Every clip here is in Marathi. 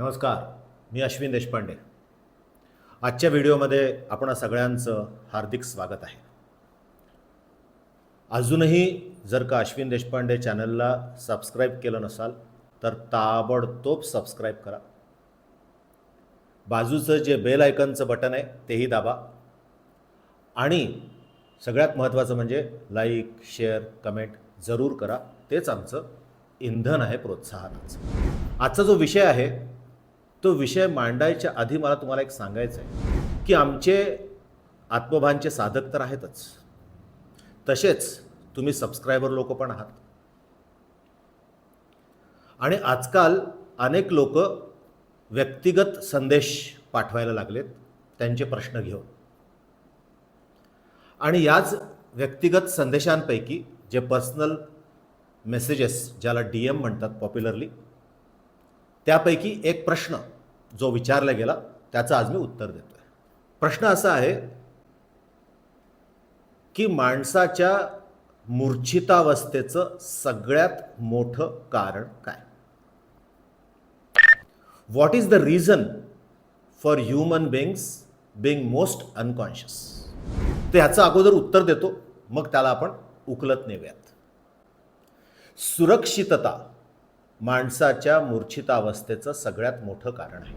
नमस्कार मी अश्विन देशपांडे. आजच्या व्हिडिओमध्ये आपण सगळ्यांचं हार्दिक स्वागत आहे. अजूनही जर का अश्विन देशपांडे चॅनलला सबस्क्राईब केलं नसाल तर ताबडतोब सबस्क्राईब करा. बाजूचं जे बेल आयकनचं बटन आहे तेही दाबा. आणि सगळ्यात महत्त्वाचं म्हणजे लाईक शेअर कमेंट जरूर करा. तेच आमचं इंधन आहे प्रोत्साहनाचं. आजचा जो विषय आहे तो विषय मांडायच्या आधी मला तुम्हाला एक सांगायचं आहे की आमचे आत्मभानचे साधक तर आहेतच. तसेच तुम्ही सबस्क्रायबर लोक पण आहात. आणि आजकाल अनेक लोक व्यक्तिगत संदेश पाठवायला लागलेत त्यांचे प्रश्न घेऊन. आणि याच व्यक्तिगत संदेशांपैकी जे पर्सनल मेसेजेस ज्याला डी एम म्हणतात पॉप्युलरली त्यापैकी एक प्रश्न जो विचारला गेला त्याचं आज मी उत्तर देतो आहे प्रश्न असा आहे की माणसाच्या मूर्छितावस्थेचं सगळ्यात मोठं कारण काय? What is the reason for human beings being most unconscious ते ह्याचं अगोदर उत्तर देतो मग त्याला आपण उकलत नेऊयात. सुरक्षितता माणसाच्या मूर्छितावस्थेचं सगळ्यात मोठं कारण आहे.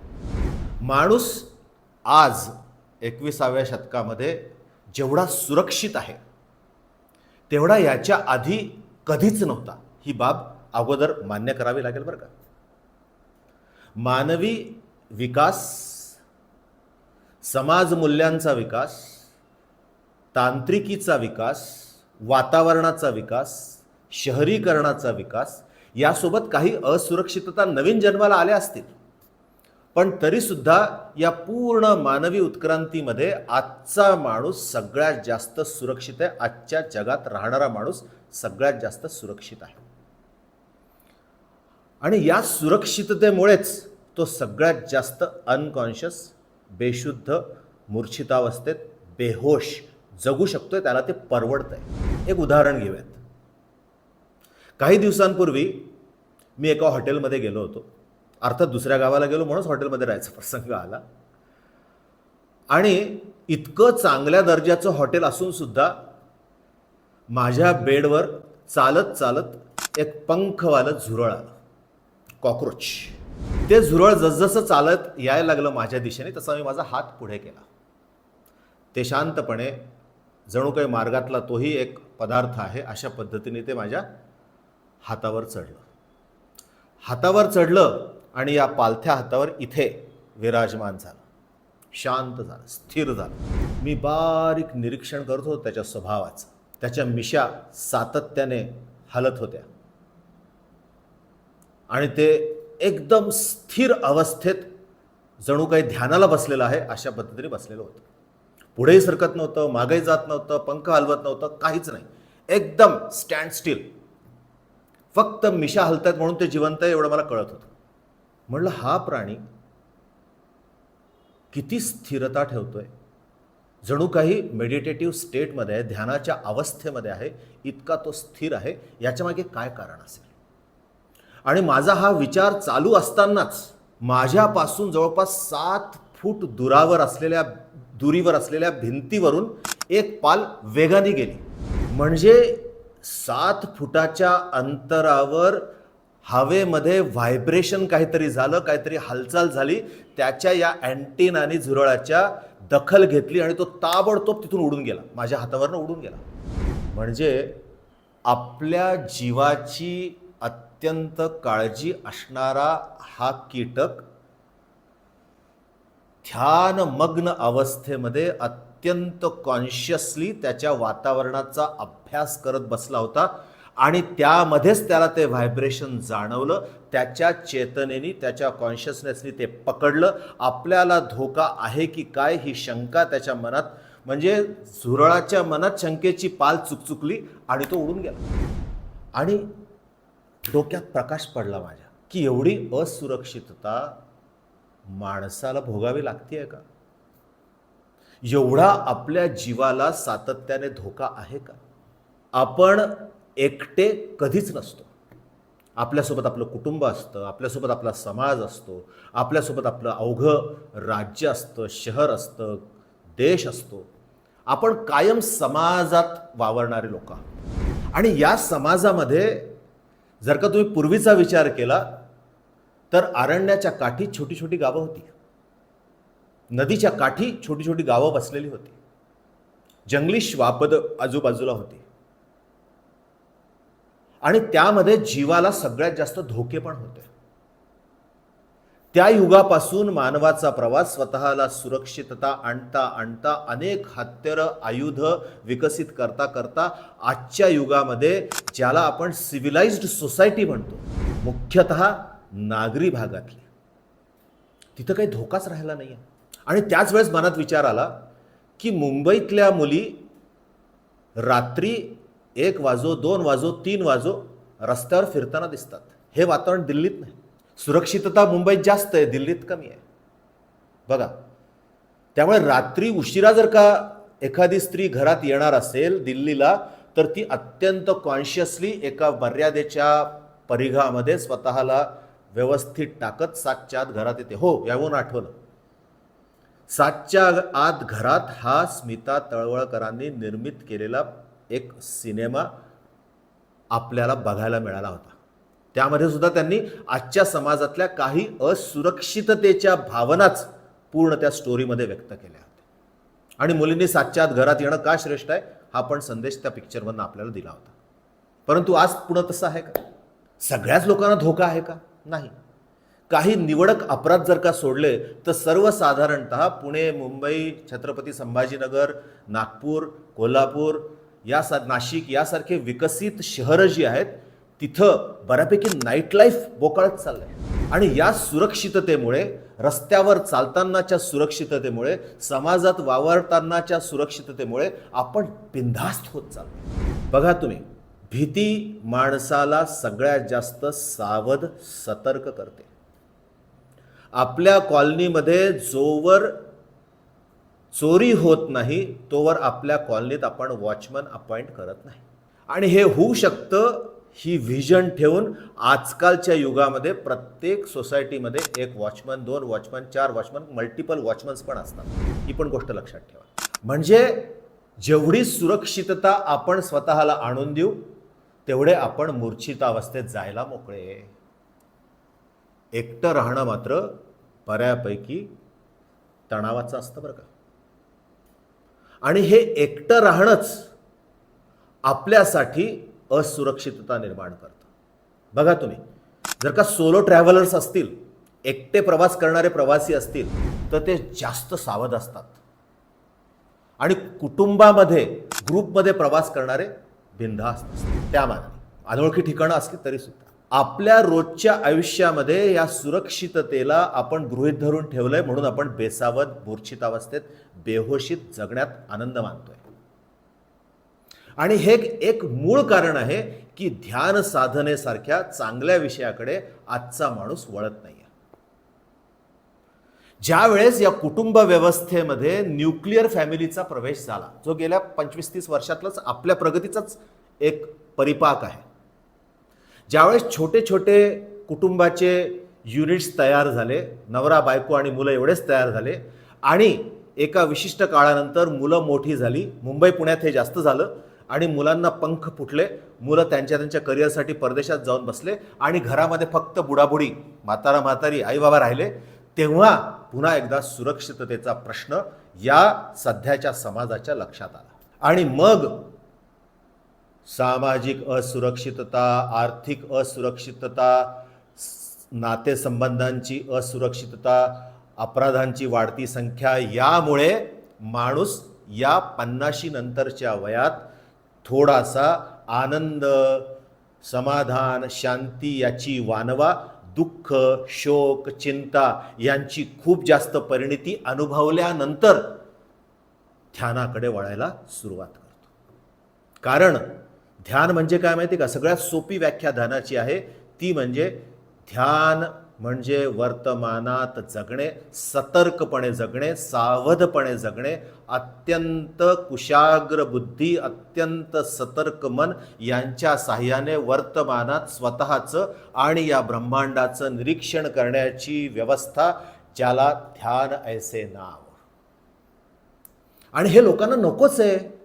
माणूस आज एकविसाव्या शतकामध्ये जेवढा सुरक्षित आहे तेवढा याच्या आधी कधीच नव्हता. ही बाब अगोदर मान्य करावी लागेल बरं का? मानवी विकास समाज मूल्यांचा विकास तांत्रिकीचा विकास वातावरणाचा विकास शहरीकरणाचा विकास यासोबत काही असुरक्षितता नवीन जन्माला आल्या असतील. पण तरीसुद्धा या पूर्ण मानवी उत्क्रांतीमध्ये आजचा माणूस सगळ्यात जास्त सुरक्षित आहे. आजच्या जगात राहणारा माणूस सगळ्यात जास्त सुरक्षित आहे. आणि या सुरक्षिततेमुळेच तो सगळ्यात जास्त अनकॉन्शियस बेशुद्ध मूर्छितावस्थेत बेहोश जगू शकतोय. त्याला ते परवडतंय. एक उदाहरण घेऊयात. काही दिवसांपूर्वी मी एका हॉटेलमध्ये गेलो होतो. अर्थात दुसऱ्या गावाला गेलो म्हणूनच हॉटेलमध्ये राहायचा प्रसंग आला. आणि इतकं चांगल्या दर्जाचं हॉटेल असूनसुद्धा माझ्या बेडवर चालत चालत एक पंखवालं झुरळ आलं. कॉक्रोच. ते झुरळ जसजसं चालत यायला लागलं माझ्या दिशेने तसा मी माझा हात पुढे केला. ते शांतपणे जणू काही मार्गातला तोही एक पदार्थ आहे अशा पद्धतीने ते माझ्या हातावर चढलं. हातावर चढलं आणि या पालथ्या हातावर इथे विराजमान झालं. शांत झालं स्थिर झालं. मी बारीक निरीक्षण करत होतो त्याच्या स्वभावाचं. त्याच्या मिशा सातत्याने हलत होत्या. आणि ते एकदम स्थिर अवस्थेत जणू काही ध्यानाला बसलेलं आहे अशा पद्धतीने बसलेलं होतं. पुढेही सरकत नव्हतं मागेही जात नव्हतं पंख हलवत नव्हतं काहीच नाही. एकदम स्टँड स्टील फक्त मिशा हलतात म्हणून ते जिवंत आहे एवढं मला कळत होतं. म्हणलं हा प्राणी किती स्थिरता ठेवतोय. जणू काही मेडिटेटिव्ह स्टेटमध्ये आहे ध्यानाच्या अवस्थेमध्ये आहे इतका तो स्थिर आहे याच्यामागे काय कारण असेल? आणि माझा हा विचार चालू असतानाच माझ्यापासून जवळपास सात फूट दुरावर असलेल्या दुरीवर असलेल्या भिंतीवरून एक पाल वेगाने गेली. म्हणजे सात फुटाच्या अंतरावर हवेमध्ये व्हायब्रेशन काहीतरी झालं काहीतरी हालचाल झाली. त्याच्या या अँटीनाने झुरळाच्या दखल घेतली आणि तो ताबडतोब तिथून उडून गेला. माझ्या हातावरनं उडून गेला. म्हणजे आपल्या जीवाची अत्यंत काळजी असणारा हा कीटक ध्यानमग्न अवस्थेमध्ये अत्यंत अत्यंत कॉन्शियसली त्याच्या वातावरणाचा अभ्यास करत बसला होता आणि त्यामध्येच त्याला ते व्हायब्रेशन जाणवलं त्याच्या चेतनेने त्याच्या कॉन्शियसनेसनी ते पकडलं. आपल्याला धोका आहे की काय ही शंका त्याच्या मनात म्हणजे झुरळाच्या मनात शंकेची पाल चुकचुकली आणि तो उडून गेला. आणि डोक्यात प्रकाश पडला माझ्या की एवढी असुरक्षितता माणसाला भोगावी लागते का? एवढा आपल्या जीवाला सातत्याने धोका आहे का? आपण एकटे कधीच नसतो. आपल्यासोबत आपलं कुटुंब असतं आपल्यासोबत आपला समाज असतो आपल्यासोबत आपलं अवघं राज्य असतं शहर असतं देश असतो. आपण कायम समाजात वावरणारे लोक आहोत. आणि या समाजामध्ये जर का तुम्ही पूर्वीचा विचार केला तर आरण्याच्या काठी छोटी छोटी गावं होती. नदीच्या काठी छोटी छोटी गावं बसलेली होती. जंगली श्वापद आजूबाजूला होती. आणि त्यामध्ये जीवाला सगळ्यात जास्त धोके पण होते. त्या युगापासून मानवाचा प्रवास स्वतःला सुरक्षितता आणता आणता अनेक हत्यारं आयुध विकसित करता करता आजच्या युगामध्ये ज्याला आपण सिव्हिलाइज्ड सोसायटी म्हणतो मुख्यतः नागरी भागातली. तिथं काही धोकाच राहिला नाही आणि त्याच वेळेस मनात विचार आला की मुंबईतल्या मुली रात्री एक वाजो दोन वाजो तीन वाजो रस्त्यावर फिरताना दिसतात. हे वातावरण दिल्लीत नाही. सुरक्षितता मुंबईत जास्त आहे दिल्लीत कमी आहे. बघा त्यामुळे रात्री उशिरा जर का एखादी स्त्री घरात येणार असेल दिल्लीला तर ती अत्यंत कॉन्शियसली एका मर्यादेच्या परिघामध्ये स्वतःला व्यवस्थित टाकत सातच्या आत घरात येते. हो याहून आठवलं. सातच्या आत घरात हा स्मिता तळवळकरांनी निर्मित केलेला एक सिनेमा आपल्याला बघायला मिळाला होता. त्यामध्ये सुद्धा त्यांनी आजच्या समाजातल्या काही असुरक्षिततेच्या भावनाच पूर्ण त्या स्टोरीमध्ये व्यक्त केल्या होत्या. आणि मुलींनी सातच्या आत घरात येणं का श्रेष्ठ आहे हा पण संदेश त्या पिक्चरमधनं आपल्याला दिला होता. परंतु आज पुन्हा तसं आहे का? सगळ्याच लोकांना धोका आहे का? नाही. काही निवडक अपराध जर का सोडले तर सर्वसाधारणत पुणे मुंबई छत्रपती संभाजीनगर नागपूर कोल्हापूर या सा नाशिक यासारखे विकसित शहरं जी आहेत तिथं बऱ्यापैकी नाईट लाईफ बोकाळत चाललंय. आणि या सुरक्षिततेमुळे रस्त्यावर चालतानाच्या सुरक्षिततेमुळे समाजात वावरतानाच्या सुरक्षिततेमुळे आपण बिनधास्त होत चाललो बघा तुम्ही भीती माणसाला सगळ्यात जास्त सावध सतर्क करते. आपल्या कॉलनीमध्ये जोवर चोरी होत नाही तोवर आपल्या कॉलनीत आपण वॉचमन अपॉइंट करत नाही. आणि हे होऊ शकतं ही व्हिजन ठेवून आजकालच्या युगामध्ये प्रत्येक सोसायटीमध्ये एक वॉचमन दोन वॉचमन चार वॉचमन मल्टिपल वॉचमन्स पण असतात. ही पण गोष्ट लक्षात ठेवा. म्हणजे जेवढी सुरक्षितता आपण स्वतःला आणून देऊ तेवढे आपण मूर्छितावस्थेत जायला मोकळे. एकटं राहणं मात्र बऱ्यापैकी तणावाचं असतं बरं का. आणि हे एकटं राहणंच आपल्यासाठी असुरक्षितता निर्माण करतं. बघा तुम्ही जर का सोलो ट्रॅव्हलर्स असतील एकटे प्रवास करणारे प्रवासी असतील तर ते जास्त सावध असतात. आणि कुटुंबामध्ये ग्रुपमध्ये प्रवास करणारे बिनधास्त असतात. त्या मानाने. अनोळखी ठिकाणं असली तरी सुद्धा. आपल्या रोजच्या आयुष्यामध्ये या सुरक्षिततेला आपण गृहीत धरून ठेवलंय म्हणून आपण बेसावत मूर्छित अवस्थेत बेहोशीत जगण्यात आनंद मानतोय. आणि हे एक मूळ कारण आहे की ध्यान साधनेसारख्या चांगल्या विषयाकडे आजचा माणूस वळत नाही ज्या वेळेस या कुटुंब व्यवस्थेमध्ये न्यूक्लिअर फॅमिलीचा प्रवेश झाला जो गेल्या पंचवीस तीस वर्षातलाच आपल्या प्रगतीचाच एक परिपाक आहे. ज्यावेळेस छोटे छोटे कुटुंबाचे युनिट्स तयार झाले नवरा बायको आणि मुलं एवढेच तयार झाले आणि एका विशिष्ट काळानंतर मुलं मोठी झाली. मुंबई पुण्यात हे जास्त झालं आणि मुलांना पंख फुटले. मुलं त्यांच्या त्यांच्या करिअरसाठी परदेशात जाऊन बसले आणि घरामध्ये फक्त बुडाबुडी म्हातारा म्हातारी आई बाबा राहिले. तेव्हा पुन्हा एकदा सुरक्षिततेचा प्रश्न या सध्याच्या समाजाच्या लक्षात आला. आणि मग सामाजिक असुरक्षितता आर्थिक असुरक्षितता नातेसंबंधांची असुरक्षितता अपराधांची वाढती संख्या यामुळे माणूस या पन्नाशी नंतरच्या वयात थोडासा आनंद समाधान शांती याची वानवा दुःख शोक चिंता यांची खूप जास्त परिणिती अनुभवल्यानंतर ध्यानाकडे वळायला सुरुवात करतो. कारण ध्यान म्हणजे काय माहिती का? सगळ्यात सोपी व्याख्या ध्यानाची आहे. ती म्हणजे ध्यान म्हणजे वर्तमानात जगणे सतर्कपणे जगणे सावधपणे जगणे अत्यंत कुशाग्र बुद्धी अत्यंत सतर्क मन यांच्या साह्याने वर्तमानात स्वतःचं आणि या ब्रह्मांडाचं निरीक्षण करण्याची व्यवस्था ज्याला ध्यान ऐसे नाव. आणि हे लोकांना नकोच आहे.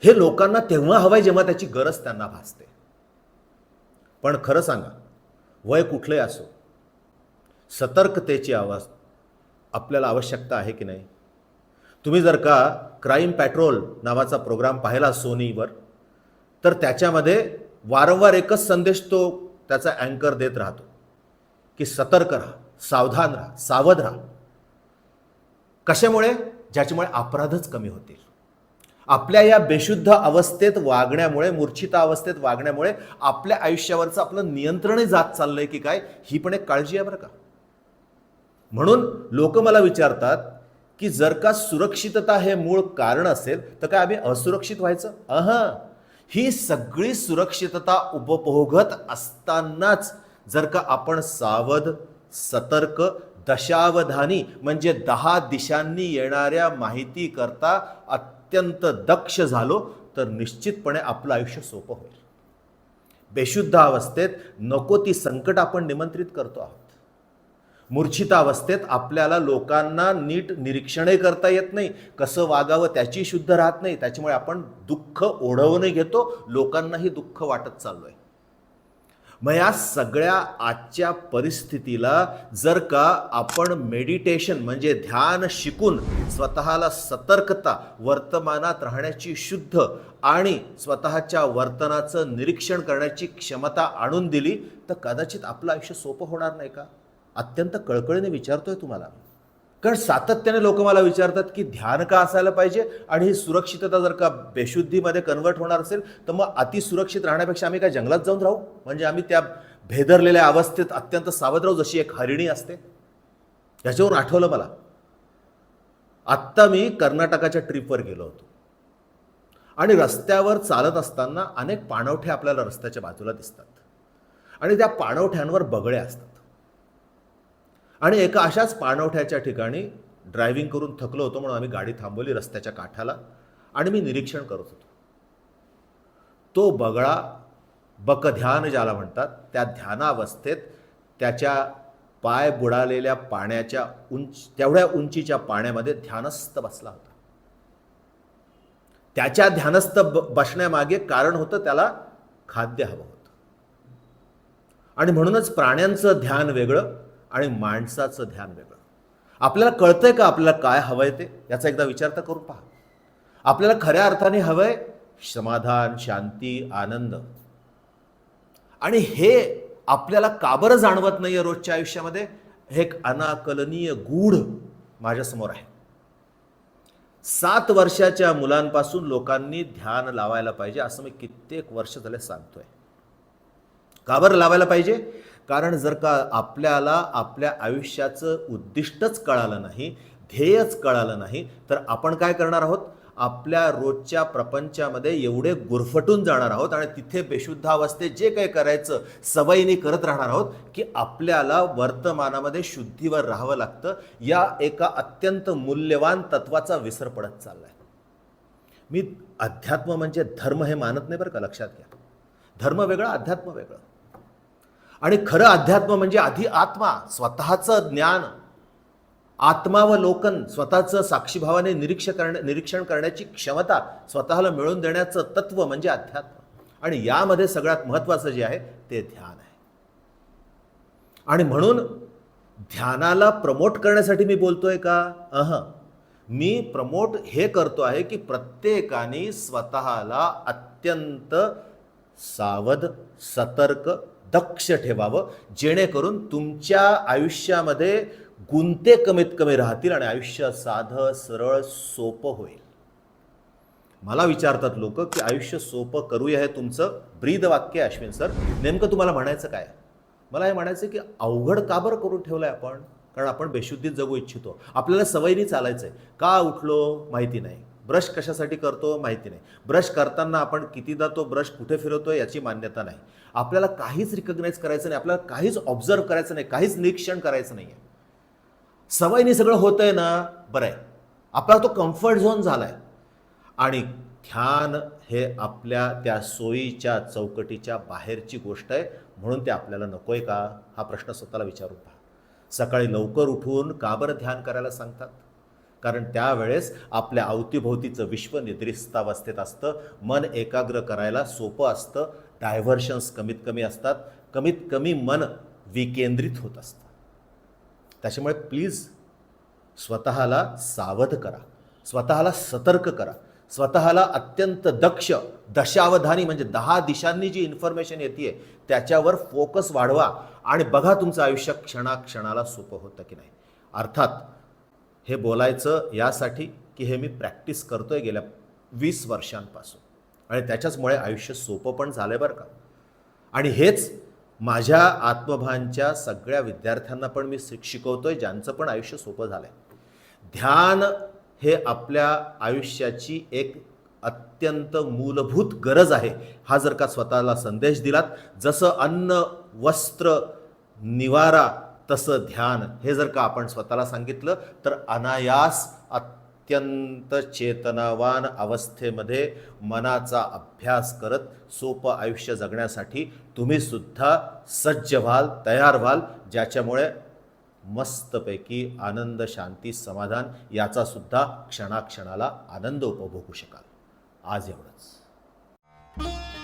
हे लोकांना तेव्हा हवंय जेव्हा त्याची गरज त्यांना भासते. पण खरं सांगा वय कुठलंही असो सतर्कतेची आवाज आपल्याला आवश्यकता आहे की नाही? तुम्ही जर का क्राईम पॅट्रोल नावाचा प्रोग्राम पाहिला सोनीवर तर त्याच्यामध्ये वारंवार एकच संदेश तो त्याचा अँकर देत राहतो की सतर्क राहा सावधान राहा सावध राहा. कशामुळे? ज्याच्यामुळे अपराधच कमी होतील. आपल्या या बेशुद्ध अवस्थेत वागण्यामुळे मूर्छित अवस्थेत वागण्यामुळे आपल्या आयुष्यावरचं आपलं नियंत्रणही जात चाललंय की काय ही पण एक काळजी आहे बरं का. म्हणून लोक मला विचारतात की जर का सुरक्षितता हे मूळ कारण असेल तर काय आम्ही असुरक्षित व्हायचं? अह. ही सगळी सुरक्षितता उपभोगत असतानाच जर का आपण सावध सतर्क दशावधानी म्हणजे दहा दिशांनी येणाऱ्या माहिती करता अत्यंत दक्ष झालो तर निश्चितपणे आपलं आयुष्य सोपं होईल. बेशुद्ध अवस्थेत नको ती संकट आपण निमंत्रित करतो आहोत. मूर्छितावस्थेत आपल्याला लोकांना नीट निरीक्षणही करता येत नाही कसं वागावं त्याची शुद्ध राहत नाही त्याच्यामुळे आपण दुःख ओढवणे घेतो लोकांनाही दुःख वाटत चाललो आहे मग या सगळ्या आजच्या परिस्थितीला जर का आपण मेडिटेशन म्हणजे ध्यान शिकून स्वतःला सतर्कता वर्तमानात राहण्याची शुद्ध आणि स्वतःच्या वर्तनाचं निरीक्षण करण्याची क्षमता आणून दिली तर कदाचित आपलं आयुष्य सोपं होणार नाही का? अत्यंत कळकळीने विचारतोय तुम्हाला. कारण सातत्याने लोक मला विचारतात की ध्यान का असायला पाहिजे आणि ही सुरक्षितता जर का बेशुद्धीमध्ये कन्वर्ट होणार असेल तर मग अतिसुरक्षित राहण्यापेक्षा आम्ही काय जंगलात जाऊन राहू? म्हणजे आम्ही त्या भेदरलेल्या अवस्थेत अत्यंत सावध राहू जशी एक हरिणी असते. याच्यावरून आठवलं मला. आत्ता मी कर्नाटकाच्या ट्रिपवर गेलो होतो. आणि रस्त्यावर चालत असताना अनेक पाणवठे आपल्याला रस्त्याच्या बाजूला दिसतात. आणि त्या पाणवठ्यांवर बगळे असतात. आणि एका अशाच पाणवठ्याच्या ठिकाणी ड्रायव्हिंग करून थकलो होतो म्हणून आम्ही गाडी थांबवली रस्त्याच्या काठाला आणि मी निरीक्षण करत होतो. तो बगळा बकध्यान ज्याला म्हणतात त्या ध्यानावस्थेत त्याच्या पाय बुडालेल्या पाण्याच्या उंच तेवढ्या उंचीच्या पाण्यामध्ये ध्यानस्थ बसला होता. त्याच्या ध्यानस्थ बसण्यामागे कारण होतं त्याला खाद्य हवं होतं. आणि म्हणूनच प्राण्यांचं ध्यान वेगळं आणि माणसाचं ध्यान वेगळं. आपल्याला कळतंय का आपल्याला काय हवंय ते? याचा एकदा विचार तर करून पहा. आपल्याला खऱ्या अर्थाने हवंय समाधान शांती आनंद. आणि हे आपल्याला का बरं जाणवत नाहीये रोजच्या आयुष्यामध्ये? हे एक अनाकलनीय गूढ माझ्यासमोर आहे. सात वर्षाच्या मुलांपासून लोकांनी ध्यान लावायला पाहिजे असं मी कित्येक वर्ष झाले सांगतोय. का बरं लावायला पाहिजे? कारण जर का आपल्याला आपल्या आयुष्याचं उद्दिष्टच कळालं नाही ध्येयच कळालं नाही तर आपण काय करणार आहोत? आपल्या रोजच्या प्रपंचामध्ये एवढे गुरफटून जाणार आहोत आणि तिथे बेशुद्ध अवस्थेत जे काही करायचं सवयीने करत राहणार आहोत की आपल्याला वर्तमानामध्ये शुद्धीवर राहावं लागतं. या एका अत्यंत मूल्यवान तत्वाचा विसर पडत चालला आहे मी अध्यात्म म्हणजे धर्म हे मानत नाही बरं का लक्षात घ्या. धर्म वेगळा अध्यात्म वेगळं. आणि खरं अध्यात्म म्हणजे आधी आत्मा स्वतःचं ज्ञान. आत्मावलोकन स्वतःचं साक्षीभावाने निरीक्ष करण निरीक्षण करण्याची क्षमता स्वतःला मिळवून देण्याचं तत्व म्हणजे अध्यात्म. आणि यामध्ये सगळ्यात महत्त्वाचं जे आहे ते ध्यान आहे. आणि म्हणून ध्यानाला प्रमोट करण्यासाठी मी बोलतोय का? अह. मी प्रमोट हे करतो आहे की प्रत्येकाने स्वतःला अत्यंत सावध सतर्क दक्ष ठेवावं जेणेकरून तुमच्या आयुष्यामध्ये गुंते कमीत कमी राहतील आणि आयुष्य साधं सरळ सोपं होईल. मला विचारतात लोक की आयुष्य सोपं करूया हे तुमचं ब्रीद वाक्य आहे अश्विन सर. नेमकं तुम्हाला म्हणायचं काय? मला हे म्हणायचं की अवघड का बरं करून आहे आपण? कारण आपण बेशुद्धीत जगू इच्छितो. आपल्याला सवयीने चालायचंय. का उठलो? माहिती नाही. ब्रश कशासाठी करतो माहिती नाही. ब्रश करताना आपण कितीदा तो ब्रश कुठे फिरवतो याची मान्यता नाही. आपल्याला काहीच रिकग्नाईज करायचं नाही आपल्याला काहीच ऑब्झर्व करायचं नाही काहीच निरीक्षण करायचं नाही आहे सवयीने सगळं होतंय ना बरं आहे. आपला तो कम्फर्ट झोन झाला आहे आणि ध्यान हे आपल्या त्या सोयीच्या चौकटीच्या बाहेरची गोष्ट आहे म्हणून ते आपल्याला नको आहे का? हा प्रश्न स्वतःला विचारून पहा. सकाळी लवकर उठून का बरं ध्यान करायला सांगतात? कारण त्यावेळेस आपल्या अवतीभोवतीचं विश्व निद्रिस्तावस्थेत असतं. मन एकाग्र करायला सोपं असतं. डायव्हर्शन्स कमीत कमी असतात. कमीत कमी मन विकेंद्रित होत असतं. त्याच्यामुळे प्लीज स्वतःला सावध करा. स्वतःला सतर्क करा. स्वतःला अत्यंत दक्ष दशावधानी म्हणजे दहा दिशांनी जी इन्फॉर्मेशन येते त्याच्यावर फोकस वाढवा. आणि बघा तुमचं आयुष्य क्षणाक्षणाला सोपं होतं की नाही. अर्थात हे बोलायचं यासाठी की हे मी प्रॅक्टिस करतोय गेल्या वीस वर्षांपासून. आणि त्याच्याचमुळे आयुष्य सोपं पण झालं बरं का. आणि हेच माझ्या आत्मभानच्या सगळ्या विद्यार्थ्यांना पण मी शिक आहे ज्यांचं पण आयुष्य सोपं झालं आहे ध्यान हे आपल्या आयुष्याची एक अत्यंत मूलभूत गरज आहे. हा जर का स्वतःला संदेश दिलात जसं अन्न वस्त्र निवारा तसं ध्यान हे जर का आपण स्वतःला सांगितलं तर अनायास अत्यंत चेतनावान अवस्थेमध्ये मनाचा अभ्यास करत सोपं आयुष्य जगण्यासाठी तुम्ही सुद्धा सज्ज व्हाल तयार व्हाल ज्याच्यामुळे मस्तपैकी आनंद शांती समाधान याचासुद्धा क्षणाक्षणाला आनंद उपभोगू शकाल. आज एवढंच.